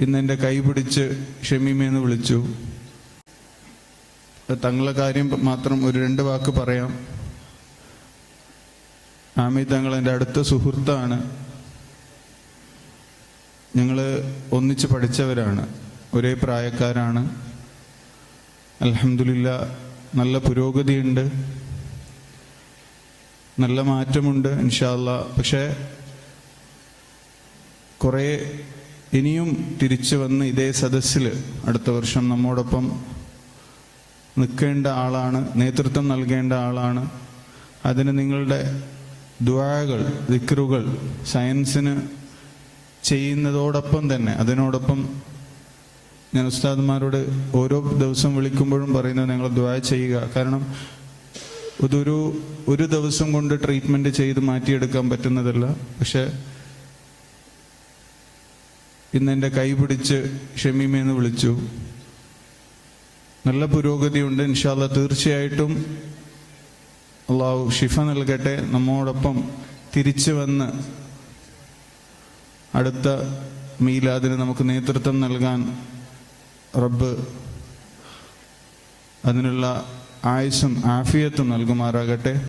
ഇന്ന് എന്റെ കൈ പിടിച്ച് ഷമീമെന്ന് വിളിച്ചു. തങ്ങളെ കാര്യം മാത്രം ഒരു രണ്ട് വാക്ക് പറയാം. ആമി തങ്ങൾ എന്റെ അടുത്ത സുഹൃത്താണ്. ഞങ്ങൾ ഒന്നിച്ച് പഠിച്ചവരാണ്. ഒരേ പ്രായക്കാരാണ്. അലഹമില്ല നല്ല പുരോഗതിയുണ്ട്. നല്ല മാറ്റമുണ്ട് ഇൻഷാല്ല പക്ഷേ കുറേ ഇനിയും തിരിച്ചു വന്ന് ഇതേ സദസ്സിൽ അടുത്ത വർഷം നമ്മോടൊപ്പം നിൽക്കേണ്ട ആളാണ് നേതൃത്വം നൽകേണ്ട ആളാണ്. അതിന് നിങ്ങളുടെ ദ്വാകൾ ദിക്റുകൾ സയൻസിന് ചെയ്യുന്നതോടൊപ്പം തന്നെ അതിനോടൊപ്പം ഞാൻ ഉസ്താദ്മാരോട് ഓരോ ദിവസം വിളിക്കുമ്പോഴും പറയുന്നത് നിങ്ങൾ ദ്വാ ചെയ്യുക. കാരണം ഇതൊരു ഒരു ദിവസം കൊണ്ട് ട്രീറ്റ്മെന്റ് ചെയ്ത് മാറ്റിയെടുക്കാൻ പറ്റുന്നതല്ല. പക്ഷെ ഇന്ന് എന്റെ കൈ പിടിച്ച് ഷമീമെന്ന് വിളിച്ചു. നല്ല പുരോഗതിയുണ്ട് ഇൻഷാല്ല തീർച്ചയായിട്ടും അള്ളാഹു ഷിഫ നൽകട്ടെ. നമ്മോടൊപ്പം തിരിച്ചു വന്ന് അടുത്ത മീലാദിന് നമുക്ക് നേതൃത്വം നൽകാൻ റബ്ബ് അതിനുള്ള ആയുസും ആഫിയത്തും നൽകുമാറാകട്ടെ.